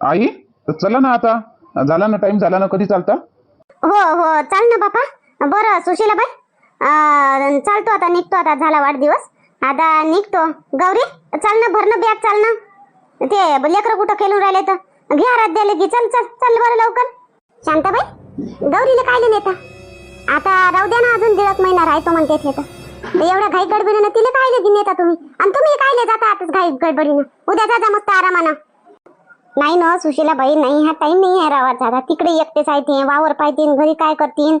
आई तर चला ना आता. झाला ना टाइम झाला ना कधी चालता? हो हो चाल ना बापा. बरं सुशीलाबाई. बाई चालतो आता निघतो आता झाला वाढदिवस. आता निघतो. गौरी चाल ना भरणं बॅग चाल ना. ते लेकरं कुठं खेळून राहिले तर. घ्या रात द्यायला की चल चल चल बरं लवकर. शांताबाई गौरीला काय नेता आता राहू द्या ना अजून दीड महिना राहतो म्हणते तर. एवढ्या घाई गडबडीनं तिला काय घेऊन नेता तुम्ही? आणि तुम्ही काय जाता आताच घाई गडबडीनं? उद्या जा मस्त आरामानं. नाही ना सुशीला बाई नाही हा टाइम नाही आहे रावात आता तिकडे एकटेच आहे ते वावर पाहिजे घरी काय करतील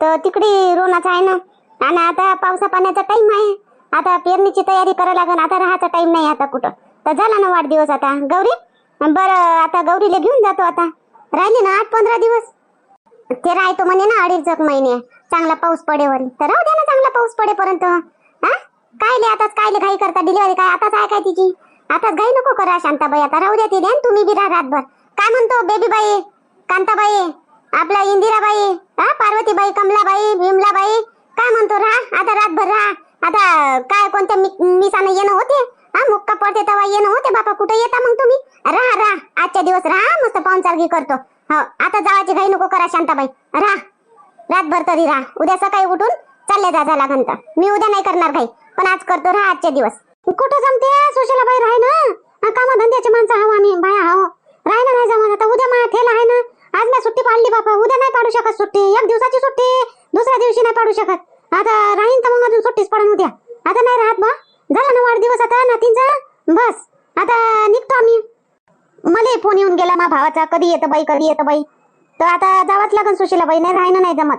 तर तिकडे रोनाचा आहे ना. आणि आता पावसा पाण्याचा टाइम आहे. आता पेरणीची तयारी करायला लागेल. आता राहायचा टाईम नाही आता कुठं. तर झाला ना वाढदिवस आता. गौरी बरं आता गौरीला घेऊन जातो आता. राहिले ना आठ पंधरा दिवस? ते राहतो म्हणे ना अडीच एक महिने. चांगला पाऊस पडेवर. तर राहू द्या ना चांगला पाऊस पडेपर्यंत. हा? कायले आताच कायले घाई करता? डिलिव्हरी काय आताच आहे काय तिची? आता घाई नको करा शांताबाई. आता राहू द्या तिथे तुम्ही बी राहा रातभर. काय म्हणतो बेबीबाई? कांताबाई? आपला इंदिराबाई? हा पार्वतीबाई कमलाबाई विमलाबाई? काय म्हणतो राहा. आता रातभर राहा. आता काय कोणत्या मिसानं येणं होते? हा मुक्का पडते तेव्हा येणं होते? बापा कुठे येता मग तुम्ही? राहा राहा. आजच्या दिवस राहा मस्त पाहुणचारगी करतो. हो आता जावाची घाई नको करा शांताबाई. राहा. रातभर तरी राहा. उद्या सकाळी उठून चालले जा झाला घंटा. मी उद्या नाही करणार घाई. पण आज करतो राहा आजच्या दिवस. कुठं जमते? सुशीला बाई राह ना. कामा धंद्याचे माणसं हवं आम्ही बाया हाव. राह ना नाही जमत. आता उद्या माझ्या ठेला आहे ना. आज मी सुट्टी पाडली बापा. उद्या नाही पाडू शकत सुट्टी. एक दिवसाची सुट्टी. दुसऱ्या दिवशी नाही पाडू शकत. आता राहीन तर मग अजून सुट्टीच पडून उद्या. आता नाही राहत बा. झाला ना वाढदिवस आता नातींचा? बस. आता निघतो आम्ही. मला फोन येऊन गेला मा भावाचा. कधी येतं बाई कधी येतं बाई. तर आता जावाच लागन सुशीला बाई. नाही राहिनं नाही जमत.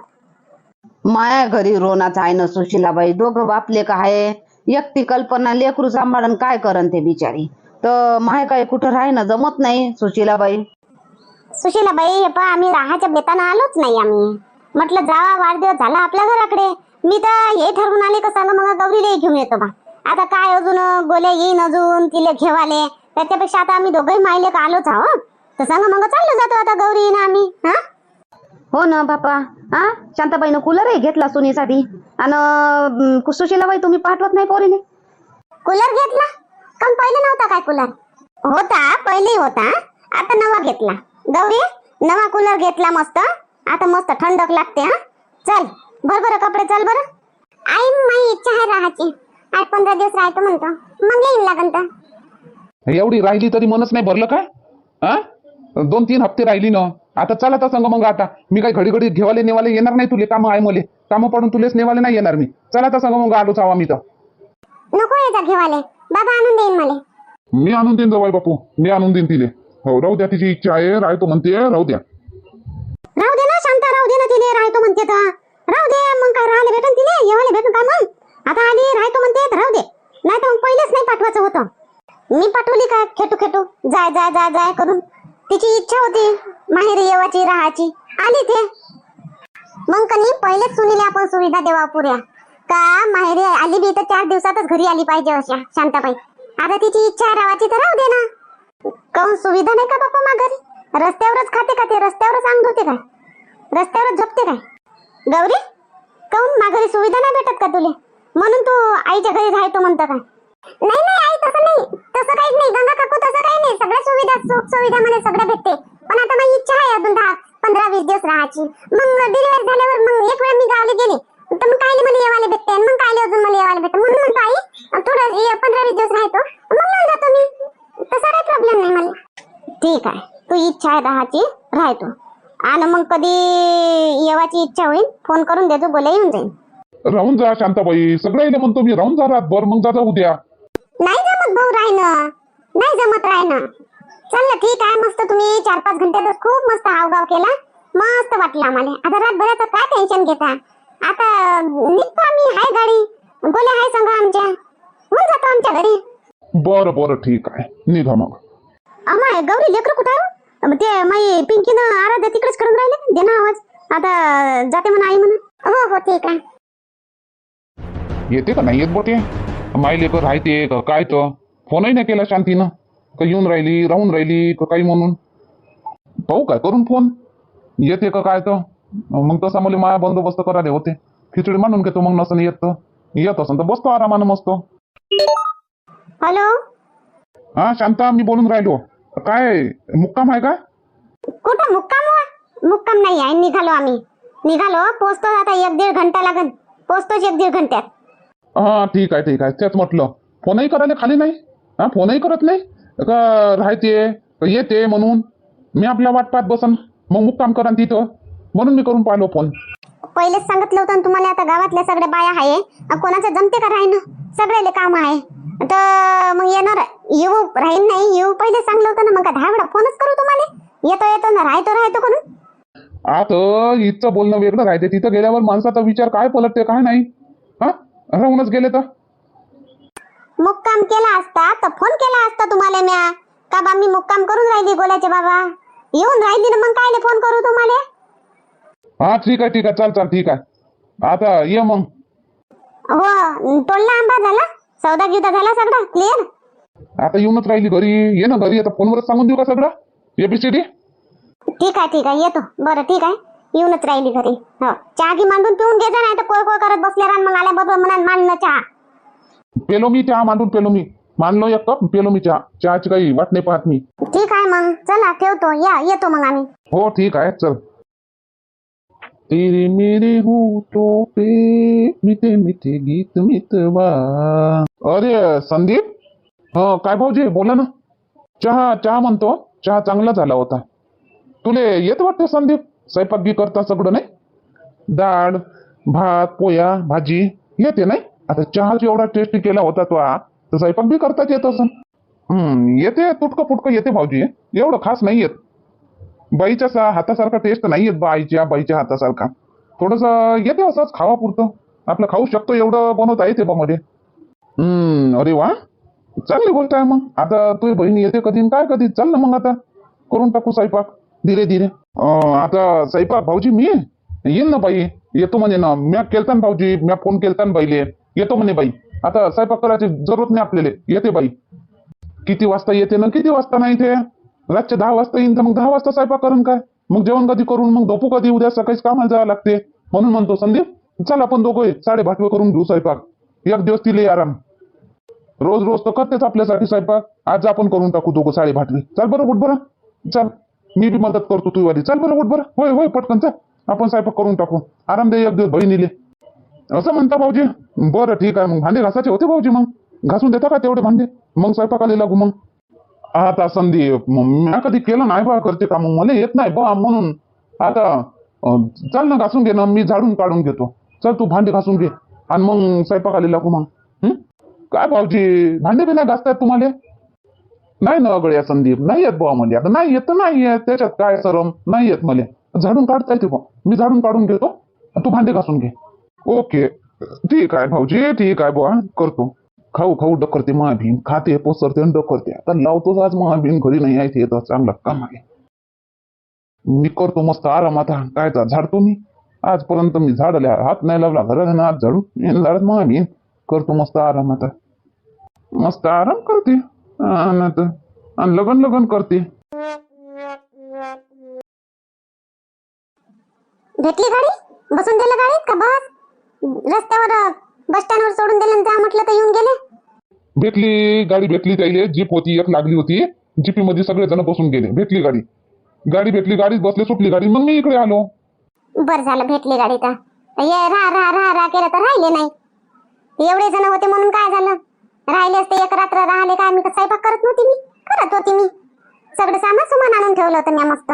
माया घरी रोनाच आहे ना सुशीलाबाई दोघं बापले का आहे एकटी कल्पना लेकरू सांभाळून काय करन ते बिचारी? तर माय काय कुठं राही ना जमत नाही सुशीलाबाई. सुशीला बाई हे पहा आम्ही राहाच्या बेताना आलोच नाही आम्ही. म्हटलं जावा वाढदिवस झाला आपल्या घराकडे. मी तर हे ठरवून आले का सांगा मग गौरीला घेऊन येतो बा. आता काय अजून गोले येईन अजून तिले घेवाले. त्याच्यापेक्षा आता आम्ही दोघंही मायले का आलोच आहो तर सांगा मग चाललो जातो आता गौरी येईन आम्ही हा? हो ना बापा. हा शांताबाईनं कूलरही घेतला सुनीसाठी. आणि सुशीलाबाई तुम्ही पाठवत नाही पोरीने. कूलर घेतला? पण पहिले नव्हता काय कूलर होता पहिले होता. आता नवा घेतला. गौरी नवा कूलर घेतला मस्त. आता मस्त थंडक लागते हा. चल भर बरं कपडे चल बरं. आई माझी इच्छा आहे राहायची. आठ पंधरा दिवस राहायचं म्हणतो. मग येईन लागन तर. एवढी राहिली तरी मनच नाही भरलं काय? हा दोन तीन हप्ते राहिली ना. आता चला तर सांग मग आता. मी काय घडी घडी घेवाले नेवाले येणार नाही तुले. कामं आहे मले. कामं पडून तुलेच नेवाले नाही येणार मी. चला तर सांग मग आलोच आवा मी तर. नको यायचा घेवाले. बाबा आणून देईन मला. मी आणून देईन जवळ बापू. मी आणून देईन तिले. हो राहू द्या तिची इच्छा आहे. राहतो म्हणते. राहू द्या. राहू दे ना शांत. राहू दे ना तिने राहतो म्हणते तर. राहू दे मग काय राहिले भेटन तिने येवाले भेटन का मग? आता आली राहतो म्हणते तर राहू दे. नाही तर मग पहिलेच नाही पाठवायचं होतं. मी पाठवली काय खेटू खेटू जाय जाय जाय जाय करून. तिची इच्छा होती माहेरी येवाची राहायची. आली ते. मग कनी पहिलेच सुनीले आपण सुविधा देवा पुऱ्या. का माहेरी आली बी तर चार दिवसातच घरी आली पाहिजे अशा शांताबाई. आता तिची इच्छा रावाची राहायची तर राहू दे ना. काहून सुविधा नाही का बापा माघारी? रस्त्यावरच खाते का ते? रस्त्यावरच अंग धुते काय? रस्त्यावरच झोपते काय? गौरी काहून माघारी सुविधा नाही भेटत का तुले? म्हणून तू आईच्या घरी राहतो म्हणतं काय? नाही नाही आई तसं नाही तसं काहीच नाही गंगा काकू तसं काही नाही सगळ्या सुविधा सुख सुविधा मला सगळं भेटते. पण आता माझी इच्छा आहे अजून दहा पंधरा वीस दिवस राहायची. मग डिलिव्हरी झाल्यावर मग एक वेळ मी गावाला गेले. तर मग कायले मला येवायला भेटते? मग कायले अजून मला येवायला भेटते? म्हणून म्हणतो आई थोडं पंधरा वीस दिवस राहतो. मग येऊन जातो मी. तसा काही प्रॉब्लेम नाही मला. ठीक आहे. तू इच्छा आहे राहायची राहतो. आणि मग कधी येवाची इच्छा होईल फोन करून देतो बोला येऊन जाईल राहून जा शांताबाई. सगळं येईल म्हणतो मी राहून जा रातभर. मग जा जा उद्या. नाही जमत भाऊ राहणं. नाही जमत राहणं. चाललं ठीक आहे. मस्त तुम्ही चार पाच घंट्यातच खूप मस्त हावगाव केला. मस्त वाटलं आम्हाला. आता रातभराचं काय टेन्शन घेता? आता निघतो आम्ही. हाय गाडी. गोल्या हाय सांगा आमच्या. होऊन जातो आमच्या घरी. बरं बरं ठीक आहे. निघा मग. अमाय गौरी लेकर कुठं? ते माई पिंकीनं आराध्या तिकडेच करून राहिले. दे ना आवाज. आता जाते म्हणा आई म्हणा हो हो ठीक आहे. येते का? नाही येत बोटे माय लेकर राहते का? काय तर? फोनही नाही केला शांतीनं. का येऊन राहिली राहून राहिली का काही म्हणून? पाहू काय करून फोन येते का काय तर? मग तसा मला माया बंदोबस्त करायला होते. खिचडी मानून घेतो मग नसन येत येत असन तर बसतो आरामानं मस्त. हॅलो? हा शांता मी बोलून राहिलो. काय मुक्काम आहे का? कुठं मुक्काम? हो? मुक्काम नाही आहे निघालो आम्ही. निघालो पोचतो आता एक दीड घंटा लागन. पोचतोच एक दीड घंट्यात. हा ठीक आहे ठीक आहे. तेच म्हटलं. फोनही करायला खाली नाही? हा फोनही करत नाही? का राहते? येते म्हणून. मी आपल्या वाट पाहत बसन. मग मुक्काम करा तिथं. म्हणून मी करून पाहिलो फोन पहिलेच सांगितलं होतं तुम्हाला आता गावातल्या सगळ्या बाया आहे कोणाचं जमते का राहीन? सगळ्याले काम आहे. तर मग येणार येऊ राहीन नाही येऊ पहिले सांगलं होतं ना. मग दहा वेळा फोनच करू तुम्हाला. येतो येतो ना. राहतो राहतो करून आता इथचं बोलणं वेगळं राहते. तिथं गेल्यावर माणसाचा विचार काय पलटते काय नाही? हा? राहूनच गेले तर? मुक्काम केला असता तर फोन केला असता तुम्हाला म्या? का बा मी मुक्काम करून राहिली गोल्याचे बाबा? येऊन राहिली ना मग कायले फोन करू तुम्हाला? हा ठीक आहे ठीक आहे. चाल चाल ठीक आहे. आता ये मग. हो तोडला आंबा झाला? सौदा गिदा झाला सगळा? क्लिअर आता येऊनच राहिली घरी. ये ना घरी. आता फोनवरच सांगून देऊ का सगळं? एबीसीडी ठीक आहे ठीक आहे. येतो. बरं ठीक आहे. येऊनच राहिली घरी. हो. चहा की मांडून पिऊन घे जा नाही तर कोय कोय करत बसले रान मग आल्याबरोबर म्हणा मांडणं चहा. पेलो मी चहा मांडून पेलो मी मांडलो एक कप पेलो मी चहा. चहाची काही वाट नाही पाहत मी ठीक आहे मग. चला ठेवतो. या येतो मग आम्ही. हो ठीक आहे. चल. तेरे मेरे होठों पे मीठे मीठे गीत मितवा अरे संदीप? हा काय भाऊजी बोला ना. चहा चहा म्हणतो. चहा चांगला झाला होता. तुले येत वाटते संदीप? स्वयंपाक बी करता सगळं नाही? डाळ भात पोया भाजी येते नाही? आता चहा एवढा टेस्ट केला होता तो तर स्वयंपाक बी करताच येत असं हम्म येते तुटकं फुटकं येते भाऊजी एवढं खास नाही येत. बाईच्या सा- हातासारखा टेस्ट नाही येत बाईच्या बाईच्या हातासारखा. थोडस येते असंच खावा पुरतं आपलं खाऊ शकतो एवढं बनवता येते बा मध्ये. हम्म अरे वा. चांगली गोष्ट आहे मग. आता तुझी बहीण येते कधी काय कधी? चल ना मग आता. करून टाकू स्वयंपाक धीरे धीरे. आता स्वयंपाक भाऊजी मी? येईन ना बाई. येतो म्हणे ना. म्या केलता ना भाऊजी म्या फोन केलता ना बाईले. येतो म्हणे बाई. आता स्वयंपाक करायची जरूरत नाही आपल्याला. येते बाई. किती वाजता येते ना किती वाजता नाही ते? रातच्या दहा वाजता येईन तर मग दहा वाजता स्वयंपाक करून काय? मग जेवण कधी करून मग झोपू कधी? उद्या सकाळीच कामाला जावं लागते. म्हणून म्हणतो संदीप चल आपण दोघं साडे भाटवे करून घेऊ स्वयंपाक. एक दिवस तिले आराम. रोज रोज तर करतेच आपल्यासाठी स्वयंपाक. आज आपण करून टाकू दोघं साडे भाटवे चल बरं उठ बरं. चल. मी बी मदत करतो तू वाली. चल बरं उठ बरं. होय होय पटकन चल. आपण स्वयंपाक करून टाकू. आराम दे एक दिवस बहिणीले असं म्हणता भाऊजी? बरं ठीक आहे. मग भांडे घासायचे होते भाऊजी मग? घासून देता का तेवढे भांडे? मग स्वयंपाकाला लागू मग? आता संदीप मी कधी केलं नाही बा करते का मग? मला येत नाही बा म्हणून. आता चल ना घासून घे ना मी झाडून काढून घेतो. चल तू भांडे घासून घे. आणि मग स्वयंपाकाला लागू मग. काय भाऊजी भांडे बी नाही घासतायत तुम्हाला? नाही ना गड्या संदीप नाही येत बुवा मला. आता नाही येत नाही येत. त्याच्यात काय सरम? नाही येत मला. झाडून काढता येते बुवा मी झाडून काढून घेतो. तू भांडे घासून घे. ओके. ठीक आहे भाऊजी ठीक आहे बुवा. करतो. खाऊ खाऊ डकरते महाभीम खाते पोसरते आणि डकरते. आता लावतोच आज महाभीम घरी नाही आहे ते चांगला चांगलं काम आहे. मी करतो मस्त आरामात काय झाडतो मी. आजपर्यंत मी झाडल्या हात नाही लावला. घराला ना हात झाडू झाडत महाभीम करतो मस्त आराम आता. मस्त आराम करते. आणि आणि लगन लगन करते. भेटली गाडी? बसून दिलं गाडीत का बस? रस्त्यावर बस स्टँडवर सोडून दिलं त्या म्हटलं तर येऊन गेले? भेटली गाडी भेटली त्याला. जीप होती एक लागली होती. जीपी मध्ये सगळे जण बसून गेले. भेटली गाडी. गाडी भेटली गाडीत बसले सुटली गाडी. मग मी इकडे आलो. बरं झालं भेटली गाडी ये राहा राहा केलं तर राहिले नाही. एवढे जण होते म्हणून काय झालं? राहिले असते एक रात्र राहिले काय? मी स्वयंपाक करत नव्हती मी. करत होती मी. सगळं सामान सुमान आणून ठेवलं होतं मी मस्त.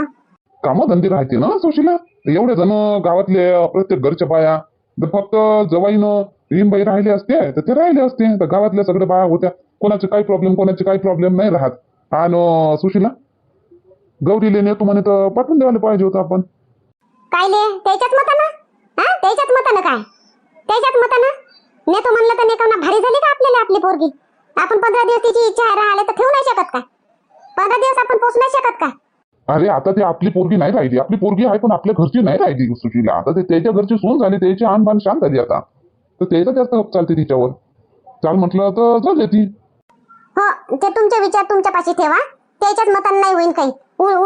कामधंदे राहते ना सुशीला? एवढे जण गावातले प्रत्येक घरच्या बाया तर फक्त जवाईनं हिमबाई राहिले असते तर ते राहिले असते. तर गावातल्या सगळ्या बाया होत्या. कोणाचे काही प्रॉब्लेम कोणाचे काही प्रॉब्लेम नाही राहत. आणि सुशीला गौरीले नेतो म्हणे तर पाठवून द्यायला पाहिजे होतं आपण. कायले त्याच्याच मतानं? हा? त्याच्याच मतानं काय? त्याच्याच मतानं? नेतो म्हणलं तर नेतो ना भारी झाली का आपल्याला आपली पोरगी? आपण पंधरा दिवस तिची इच्छा राहिले तर ठेवू नाही शकत का? पंधरा दिवस आपण पोचू नाही शकत का? अरे आता ते आपली पोरगी नाही राहिली. आपली पोरगी आहे पण आपल्या घरची नाही राहिली सुशीला आता ते त्याच्या घरची सून झाली त्याची आणबाण शांत झाली आता. तर त्याचा जास्त हक चालते तिच्यावर. चाल म्हटलं तर झाले ती. हो ते तुमचे विचार तुमच्या पाशी ठेवा. त्याच्याच मतानं नाही होईल काही.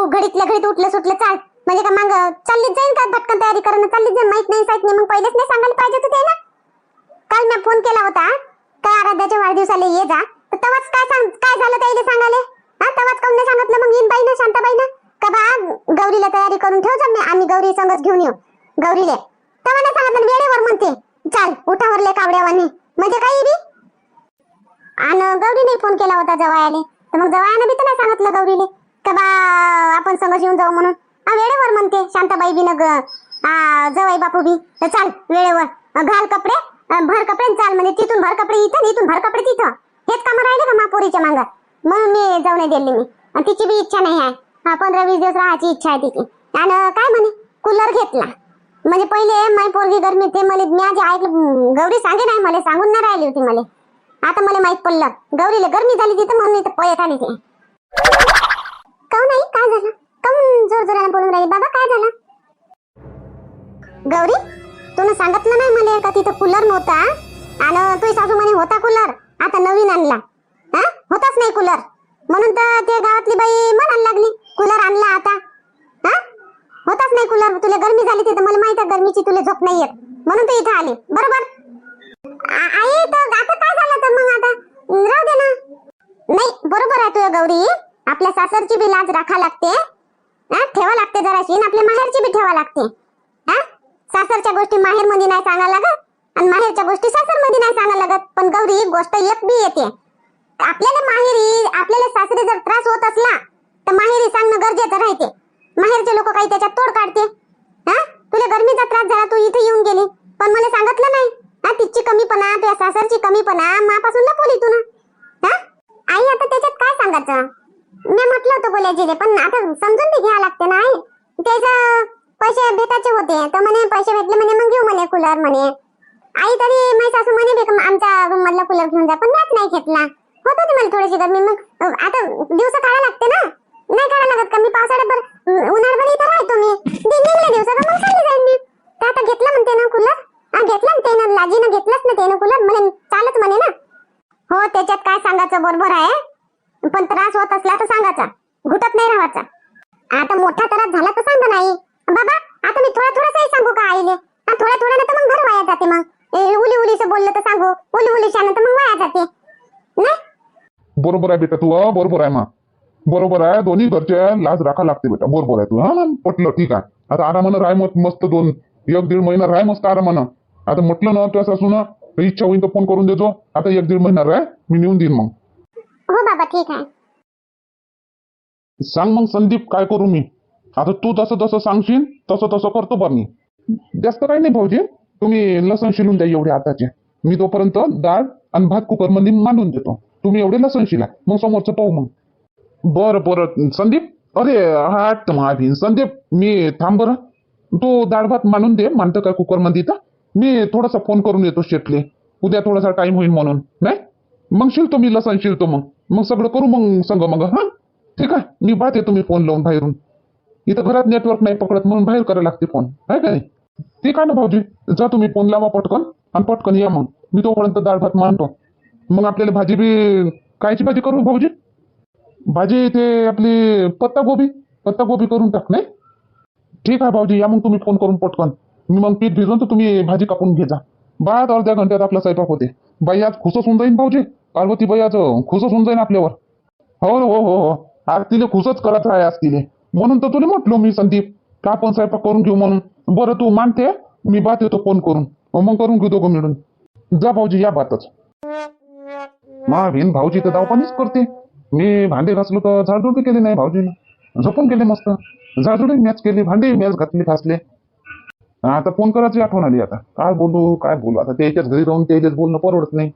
घडीतल्या घडीत उठलं सुटलं चाल. म्हणजे का मग चाललीच जाईन का भटकन तयारी करणं? चाललीच जाईन माहीत नाही साहित नाही. मग पहिलेच नाही सांगायला पाहिजे होतं त्याला. काल मी फोन केला होता काय आराध्याच्या वाढदिवसाला ये जा. तर तेव्हाच काय सांग काय झालं त्याला सांगाले हा तेव्हाच काऊन नाही सांगितलं? मग तयारी करून ठेव जा आम्ही गौरी संगच घेऊन येऊ. गौरीले. तेव्हा सांगितलं वेळेवर म्हणते. चाल उठावरले कावड्यावाने. म्हणजे काही बी? आणि गौरीने फोन केला होता जवायाले. तर मग जवायाने बी तर नाही सांगितलं गौरीले. का बा आपण संगच येऊन जाऊ म्हणून. वेळेवर म्हणते शांताबाई बी नग ग- जवाई बापू बी. तर चाल वेळेवर. घाल कपडे भर कपडे चाल म्हणजे तिथून भर कपडे इथं इथून भर कपडे तिथं. हेच कामं राहिले का मापोरीच्या मागं म्हणून मी जाऊ नाही दिली मी. आणि तिची बी इच्छा नाही आहे. हा पंधरा वीस दिवस राहायची इच्छा आहे तिची. आणि काय म्हणे? कूलर घेतला. म्हणजे पहिले माय पोरगी गरमी ते मला मी आधी ऐकलं गौरी सांगे नाही मला सांगून नाही राहिली होती मला. आता मला माहीत पडलं गौरीला गरमी झाली तिथं म्हणून इथं पळत आली ते. काऊन नाही काय झालं? काऊन जोर जोराने बोलून राहिली बाबा काय झालं? गौरी तुला सांगितलं नाही मला का तिथं कूलर नव्हता? आणि तुझी सासू म्हणे होता कूलर आता नवीन आणला. हा होताच नाही कूलर. म्हणून तर ते गावातली बाई म्हणायला लागली कूलर आणला आता. हा? होताच नाही कूलर तुला गरमी झाली तिथं. मला माहीत आहे गरमीची तुला झोप नाही येत. म्हणून तू इथं आली. बरोबर? आई तर आता काय झालं तर मग आता? राहू दे ना. नाही बरोबर आहे तुझ्या गौरी. आपल्या सासरची बी लाज राखा लागते. हा? ठेवा लागते जराशी. आपल्या माहेरची बी ठेवा लागते. हा? सासरच्या गोष्टी माहेरमध्ये नाही सांगायला लागत. आणि माहेरच्या गोष्टी सासरमध्ये नाही सांगायला लागत. पण गौरी गोष्ट एक बी येते. आपल्याला माहेरी आपल्याला सासरी जर त्रास होत असला तर माहेरी सांगणं गरजेचं राहते. माहेरचे लोक काही त्याच्यात तोड काढते. हा? तुला गरमीचा त्रास झाला तू इथे येऊन गेली. पण मला सांगितलं नाही. हा तिची कमीपणा तुझ्या सासरची कमीपणा मापासून लपवली तू ना हा? आई आता त्याच्यात काय सांगायचं? मी म्हटलं होतं बोलायचे पण आता समजून बी घ्यावं लागते ना आई. त्याचं पैसे भेटायचे होते तर म्हणे पैसे भेटले म्हणे मग घेऊ म्हणे कूलर म्हणे. आई तरी माझी सासू म्हणे भेट आमच्या रूम मधला कूलर घेऊन जा पण मॅच नाही घेतला. होत होती मला थोडीशी गरमी मग आता दिवस काढा लागते ना. नाही काढा लागत का? मी पावसाळ्यात उन्हाळभर इथं राहतो मी. दि- दिवस मग चालली जाईन मी. तर आता घेतलं म्हणते ना कूलर? हा घेतलं ना त्यानं? लाजीनं घेतलंच ना त्यानं कूलर? म्हणे चालत म्हणे ना. हो त्याच्यात काय सांगायचं? बरोबर आहे. पण त्रास होत असला तर सांगायचा. घुटत नाही राहायचा. आता मोठा त्रास झाला तर सांग नाही बाबा आता मी थोडा थोडासाही सांगू का आईले? हा, थोड्या तर मग घर वाया जाते मग. ए, उली उलीचं बोललं तर सांगू. उली उलीच्या नंतर मग वाया जाते. नाही? बरोबर आहे बेटा तू बरोबर आहे मग बरोबर आहे दोन्ही घरच्या लाज राखा लागते बेटा बरोबर आहे तू. हा पटलं ठीक आहे. आता आरामानं राय मत मस्त दोन एक दीड महिना राय मस्त आरामानं. आता म्हटलं ना तुझ्या सासून इच्छा होईल तर फोन करून देतो आता एक दीड महिना राय मी नेऊन देईन मग. हो बाबा ठीक आहे. सांग मग संदीप काय करू मी? आता तू जसं जसं सांगशील तसं तसं करतो बा मी. जास्त काही नाही भाऊजी तुम्ही लसण शिलून द्या एवढे आताचे. मी तोपर्यंत डाळ आणि भात कुकरमध्ये मांडून देतो. तुम्ही एवढे लसण शिला मग समोरचं पाहू मग. बरं बरं संदीप? अरे हाट महाभीन संदीप मी थांब बरं. तू डाळ भात मानून दे. मानतं का कुकरमध्ये तर मी थोडासा फोन करून येतो शेटले उद्या थोडासा टाइम होईल म्हणून. नाही? मग शिलतो मी लसण शिलतो मग. मग सगळं करू मग सांग मग हा? ठीक आहे. मी पाहते तुम्ही फोन लावून बाहेरून. इथं घरात नेटवर्क नाही पकडत म्हणून बाहेर करायला लागते फोन आहे का नाही? ठीक आहे ना भाऊजी. जा तुम्ही फोन लावा पटकन. आणि पटकन या मग. मी तोपर्यंत डाळ भात मानतो मग आपल्याला भाजी बी कायची भाजी करू भाऊजी? भाजी ते आपली पत्ता गोबी पत्ता गोबी करून टाक नाही? ठीक आहे भाऊजी या मग तुम्ही फोन करून पटकन. मी मग पीठ भिजवून तर तुम्ही भाजी कापून घे जा. बाद अर्ध्या घंट्यात आपला स्वयंपाक होते. बाई आज खुसच होऊन जाईन भाऊजी. पार्वती बाई आज खुसच होऊन जाईन आपल्यावर. हो हो हो हो. आज तिले खुसच करत आहे आज तिले. म्हणून तर तुला म्हटलो मी संदीप का आपण स्वयंपाक करून घेऊ म्हणून? बरं तू मानते मी बात येतो फोन करून. मग करून घेऊ दोघं मिळून. जा भाऊजी या बातच. महावीन भाऊजी तर दवापानीच करते. मी भांडे घासलो तर झाडझुड केली नाही भाऊजीनं. झोपून केले मस्त. झाडझुडी मॅच केली भांडे मॅच घातली घासले. आता फोन करायची आठवण आली आता. काय बोलू काय बोलू? आता त्याच्याच घरी राहून त्याच्याच बोलणं परवडत नाही.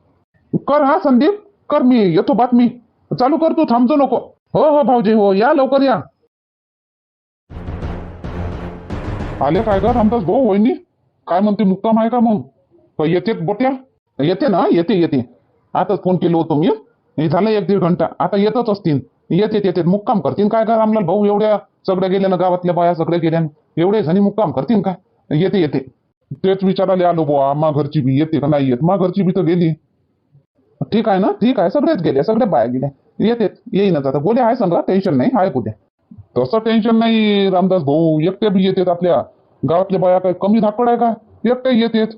कर हा संदीप. कर मी येतो बातमी. चालू कर तू थांबतो नको. हो हो भाऊजी हो या लवकर या. आले काय कर रामदास भाऊ वहिनी? काय म्हणते मुक्काम आहे का मग? येते बोट्या? येते ना येते येते. आताच फोन केलो होतो मी. हे झालं एक दीड घंटा. आता येतच असतील. येते येते मुक्काम करतील काय का रामलाल भाऊ एवढ्या सगळ्या गेल्या ना गावातल्या बाया सगळ्या गेल्या एवढे जणी मुक्काम करतील काय येते येते. तेच विचारायला आलो बुवा. मा घरची बी येते का नाही येत? मा घरची बी तर गेली. ठीक आहे ना? ठीक आहे. सगळेच गेले सगळे बाया गेल्या. येते येईनच आता. गोल्या आहे सांगा. टेन्शन नाही. आहे कुठे तसं टेन्शन नाही रामदास भाऊ. एकटे बी येतात आपल्या. गावातल्या बाया काय कमी धाकड आहे का? एकटे येतेच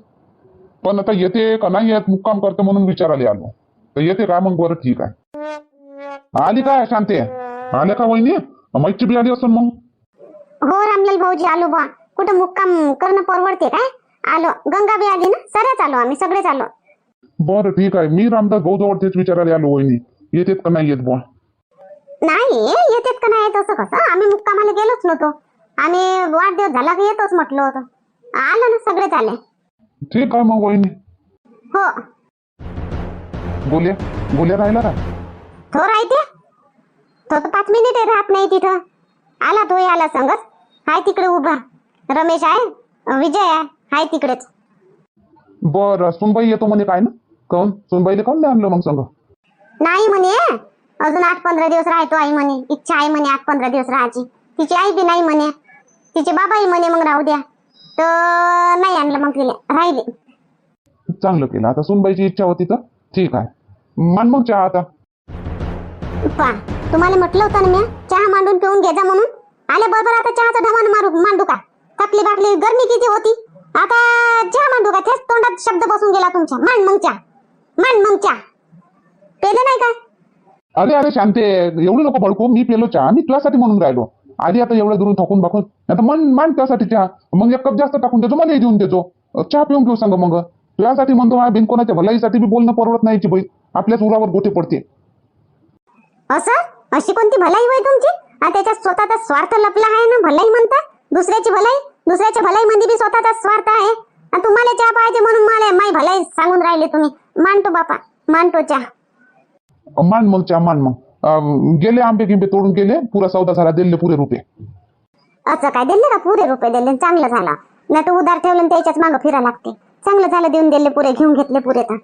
पण आता येते का नाही येत? मुक्काम करते म्हणून विचारायला आलो. तर येते का मग बरं ठीक आहे. आली काय शांते? आल्या का वहिनी? मैची बी आली असेल मग. हो रामलाल भाऊजी आलो बा कुठं मुक्काम करणं परवडते काय? आलो. गंगा बी आली ना? सगळेच आलो आम्ही सगळेच आलो बरं ठीक आहे. मी रामदास भाऊ जवळ तेच विचारायला आलो वहिनी. येतेत का नाही येत बुवा? नाही येतेत का नाही तसं कसं? आम्ही मुक्कामाला गेलोच नव्हतो. आम्ही वाढदिवस झाला की येतोच म्हटलं होतं. आलं ना सगळेच आले ठीक आहे मग वहिनी. हो. बोल्या बोल्या राहिला का? तो राहते. तो तर पाच मिनिटे राहत नाही तिथं. आला तोही आला संगच हाय तिकडे उभा. रमेश आहे विजय आहे हाय तिकडेच. बरं सुनबाई येतो म्हणे काय ना? काऊन सुनबाईला काऊन नाही आणलं मग संग? नाही म्हणे. अजून आठ पंधरा दिवस राहतो आई म्हणे. इच्छा आहे म्हणे आठ पंधरा दिवस राहायची. तिची आई बी नाही म्हणे. तिचे बाबाही म्हणे मग राहू द्या. तर नाही आणलं मग तिला. राहिली. चांगलं केलं. आता सुनबाईची इच्छा होती तर? ठीक आहे. मान मग चहा आता. पा तुम्हाला म्हटलं होतं ना मी चहा मांडून पिऊन घे जा म्हणून. आले बरोबर आता चहाचा ढमान मारू मांडू का? थकली बाकली गरमी किती होती. आता चहा मांडू का? तेच तोंडात शब्द बसून गेला तुमच्या. मांड मग चहा. मांड मग चहा. पेले नाही काय अरे अरे शांते एवढं नको भडकू मी पेलो चहा. मी तुझ्यासाठी म्हणून राहिलो. आधी आता एवढं दुरून थकून बाकून आता मन मान त्यासाठी चहा. मग एक कप जास्त टाकून देतो मला देऊन देतो चहा पिऊन घेऊ सांग मग. तुझ्यासाठी म्हणतो हा बिनकोणाच्या भलाईसाठी बी बोलणं परवडत नाही बाई आपल्याच उरावर गोटे पडते. असं अशी कोणती भलाई होय तुमची? आणि त्याच्यात स्वतःचा स्वार्थ लपला आहे ना भलाई म्हणता? दुसऱ्याची भलाई? दुसऱ्याच्या भलाई मध्ये बी स्वतःचा स्वार्थ आहे? आणि तुम्हाला चहा पाहिजे म्हणून मला माई भलाई सांगून राहिले तुम्ही. मानतो बापा मानतो चहा. मान मग चहा मान मग. गेले आंबे गिंबे तोडून गेले पुरा सौदा झाला दिले पुरे रुपये. असं काय? दिले का पुरे रुपये? दिले चांगलं झालं. नाही तर उधार ठेवलं त्याच्याच मागं फिरा लागते. चांगलं झालं देऊन दिले पुरे घेऊन घेतले पुरे तर.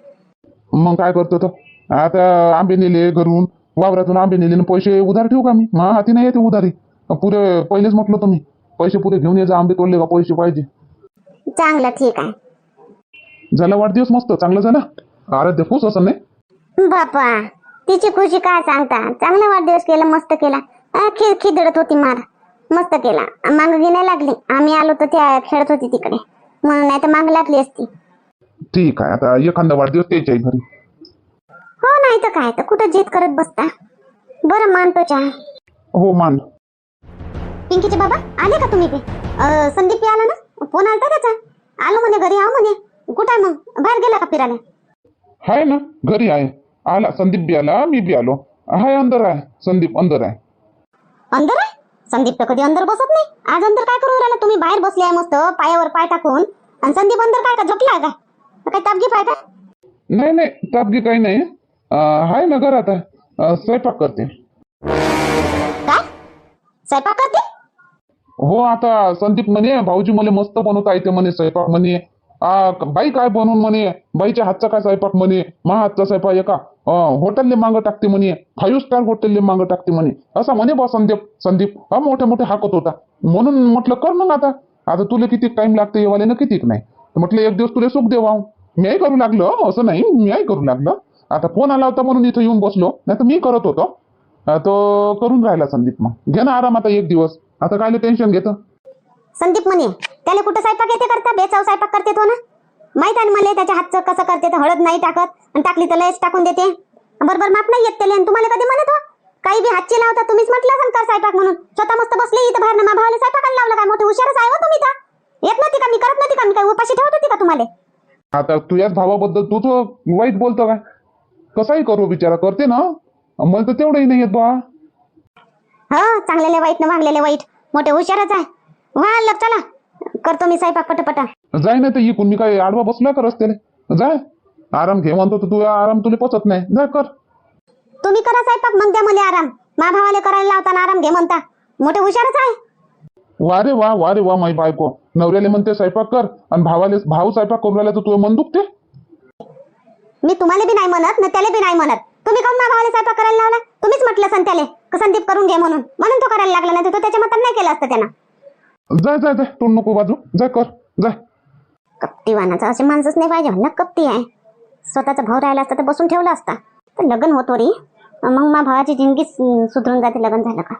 मग काय करतो तो? आता आंबे नेले घरून वावरातून आंबे नेले आणि पैसे उधार ठेवू का मी? मा हाती नाही येते उधारी. पुरे पहिलेच म्हटलं तुम्ही पैसे पुरे घेऊन ये जा आंबे तोडले का पैसे पाहिजे. चांगलं ठीक आहे. झाला वाढदिवस मस्त चांगला झाला? आराध्य खुश असं नाही? बापा तिची खुशी काय सांगता? चांगला वाढदिवस केला मस्त केला. खि खिदडत होती मार मस्त केला. माग गिनाय लागली. आम्ही आलो तर त्या खेळत होती तिकडे. म्हणून नाही तर माग लागली असती. ठीक आहे आता एखादा वाढदिवस त्याच्या घरी. हो नाही तर काय तर कुठं जिद करत बसता. बरं मानतो चहा. हो मान. पिंकीचे बाबा आले का तुम्ही अं, संदीप आला ना? फोन आलता त्याचा. आलो म्हणे घरी आहो म्हणे. कुठं आहे मग? बाहेर गेला का फिरायला? आहे ना घरी आहे. आला संदीप बी आला मी बी आलो. आहे अंदर आहे. संदीप अंदर आहे. अंदर आहे? संदीप तर कधी अंदर बसत नाही. आज अंदर काय करून राहिला? तुम्ही बाहेर बसले आहे मस्त पायावर पाय टाकून. आणि संदीप अंदर काय का झोपला का? काय तापगी पाय का? नाही नाही तापगी काही नाही. आहे ना घरात. आहे स्वयंपाक करते. काय? स्वयंपाक करते? हो आता संदीप म्हणे भाऊजी मला मस्त बनवता येते म्हणे स्वयंपाक म्हणे. बाई काय बनवून म्हणे? बाईच्या हातचा काय स्वयंपाक म्हणे? मा हातचा स्वयंपाक एका हॉटेलले मागं टाकते म्हणे. फाईव्ह स्टार हॉटेलले मागं टाकते म्हणे. असा म्हणे बा संदीप संदीप. हा मोठे मोठे हाकत होता. म्हणून म्हटलं कर मग आता. आता तुला किती टाइम लागते येवाले ना कितीक नाही? म्हटलं एक दिवस तुला सुख देवा मीही करू लागलो असं नाही. मीही करू लागलो. आता फोन आला होता म्हणून इथं येऊन बसलो. नाही तर मी करत होतो. तो करून राहिला संदीप मग. घे ना आराम आता एक दिवस. आता काय टेन्शन घेतं? संदीप म्हणे त्याला कुठं स्वयंपाक येते करता? बेचाव स्वयंपाक करते तो ना? माहीत आहे ना मला त्याच्या हातचं कसं करते तर हळद नाही टाकत आणि टाकली तर लयच टाकून देते. बरोबर माप नाही येत त्याला तुम्हाला कधी म्हणत हो? काही बी हातची लावता तुम्हीच म्हटलं असेल कर स्वयंपाक म्हणून. स्वतः मस्त बसले इथं बाहेर मा भावाला स्वयंपाकाला लावलं काय? मोठे हुशारच आहे हो तुम्ही तर. येत नव्हती का मी? करत नव्हती का मी? काय उपाशी ठेवत होती का तुम्हाला? आता तुझ्याच भावाबद्दल तू तो वाईट बोलतो काय कसाही करू बिचारा करते ना मला तर तेवढंही नाही येत बा. हो चांगलेले वाईट न वागलेले वाईट. मोठे हुशारच आहे. वा लग चला. करतो मी स्वयंपाक पटपटा. जाय नाही तर इकून. मी काय आडवा बसलोय का रस्त्याने? जाय. आराम घे म्हणतो तर तू आराम तुला पचत नाही. जाय कर. तुम्ही करा स्वयंपाक मग द्या मला आराम. मा भावाला करायला लावताना आराम घे म्हणता. मोठे हुशारच आहे. वा रे वा वा रे वा माई बायको. नवऱ्याला म्हणते स्वयंपाक कर आणि भावाले भाऊ स्वयंपाक करून राहिला तर तुझं मन दुखते मी तुम्हाला बी नाही म्हणत ना त्याला बी नाही म्हणत. तुम्ही काऊन मा भावाला स्वयंपाक करायला लावला? तुम्हीच म्हटलं सन त्याले का संदीप करून घे म्हणून. म्हणून तो करायला लागला नाही तर तो त्याच्या मतात नाही केलं असतं त्यानं. जाय जाय जाय. तोंड नको बाजू. जाय कर. जाय. कप्तीवानाचा असे माणसंच नाही पाहिजे. ना कप्ती आहे. स्वतःचा भाऊ राहिला असता तर बसून ठेवला असता. तर लग्न होतो रे. मग मा भावाची जिंदगी सुधरून जाते लग्न झालं का?